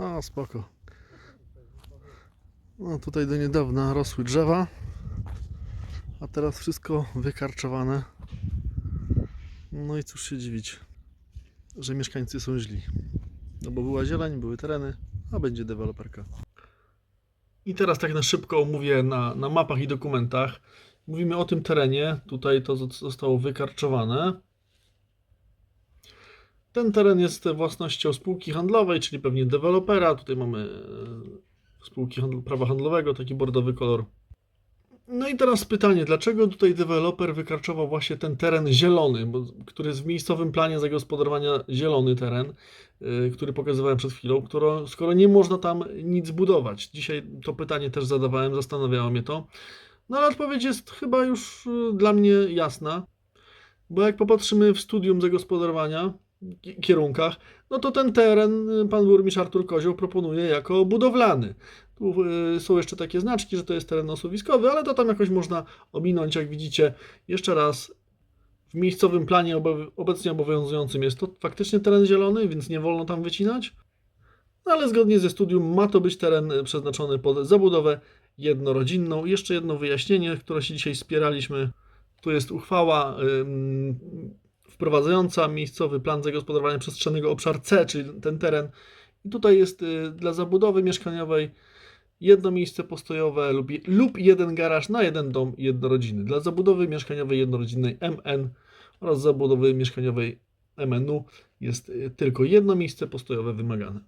A, spoko. No tutaj do niedawna rosły drzewa, a teraz wszystko wykarczowane. No i cóż się dziwić, że mieszkańcy są źli. No bo była zieleń, były tereny, a będzie deweloperka. I teraz tak na szybko omówię na, na mapach i dokumentach. Mówimy o tym terenie. Tutaj to zo- zostało wykarczowane. Ten teren jest własnością spółki handlowej, czyli pewnie dewelopera. Tutaj mamy e, spółki handl- prawa handlowego, taki bordowy kolor. No i teraz pytanie, dlaczego tutaj deweloper wykarczował właśnie ten teren zielony, bo, który jest w miejscowym planie zagospodarowania zielony teren, y, który pokazywałem przed chwilą, którą, skoro nie można tam nic budować. Dzisiaj to pytanie też zadawałem, zastanawiało mnie to. No ale odpowiedź jest chyba już y, dla mnie jasna, bo jak popatrzymy w studium zagospodarowania, kierunkach, no to ten teren y, pan burmistrz Artur Kozioł proponuje jako budowlany. Tu y, są jeszcze takie znaczki, że to jest teren osuwiskowy, ale to tam jakoś można ominąć, jak widzicie. Jeszcze raz, w miejscowym planie obecnie obowiązującym jest to faktycznie teren zielony, więc nie wolno tam wycinać. No ale zgodnie ze studium ma to być teren y, przeznaczony pod zabudowę jednorodzinną. Jeszcze jedno wyjaśnienie, które się dzisiaj spieraliśmy. Tu jest uchwała wprowadzająca miejscowy plan zagospodarowania przestrzennego obszar C, czyli ten teren. I tutaj jest y, dla zabudowy mieszkaniowej jedno miejsce postojowe lub, lub jeden garaż na jeden dom jednorodzinny. Dla zabudowy mieszkaniowej jednorodzinnej MN oraz zabudowy mieszkaniowej MNU jest y, tylko jedno miejsce postojowe wymagane.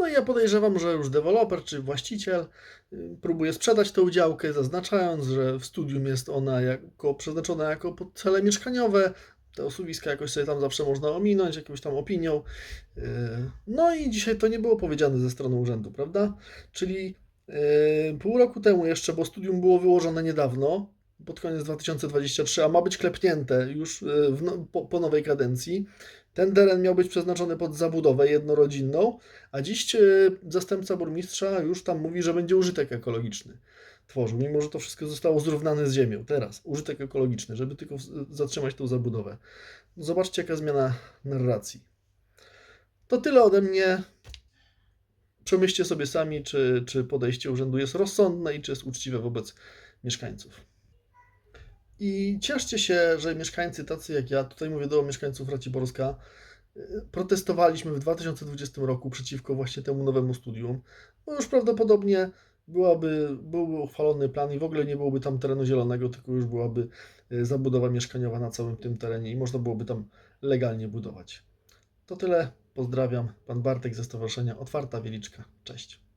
No i ja podejrzewam, że już deweloper czy właściciel y, próbuje sprzedać tę działkę, zaznaczając, że w studium jest ona jako, przeznaczona jako cele mieszkaniowe. Te osuwiska jakoś sobie tam zawsze można ominąć, jakąś tam opinią. Yy, No i dzisiaj to nie było powiedziane ze strony urzędu, prawda? Czyli yy, pół roku temu jeszcze, bo studium było wyłożone niedawno, pod koniec 2023, a ma być klepnięte już yy, w, no, po, po nowej kadencji. Ten teren miał być przeznaczony pod zabudowę jednorodzinną, a dziś yy, zastępca burmistrza już tam mówi, że będzie użytek ekologiczny tworzył, mimo że to wszystko zostało zrównane z ziemią. Teraz użytek ekologiczny, żeby tylko zatrzymać tą zabudowę. Zobaczcie, jaka zmiana narracji. To tyle ode mnie. Przemyślcie sobie sami, czy, czy podejście urzędu jest rozsądne i czy jest uczciwe wobec mieszkańców. I cieszcie się, że mieszkańcy tacy jak ja, tutaj mówię do mieszkańców Raciborska, y, protestowaliśmy w 2020 roku przeciwko właśnie temu nowemu studium, bo już prawdopodobnie byłaby, byłby uchwalony plan i w ogóle nie byłoby tam terenu zielonego, tylko już byłaby y, zabudowa mieszkaniowa na całym tym terenie i można byłoby tam legalnie budować. To tyle. Pozdrawiam. Pan Bartek ze Stowarzyszenia Otwarta Wieliczka. Cześć.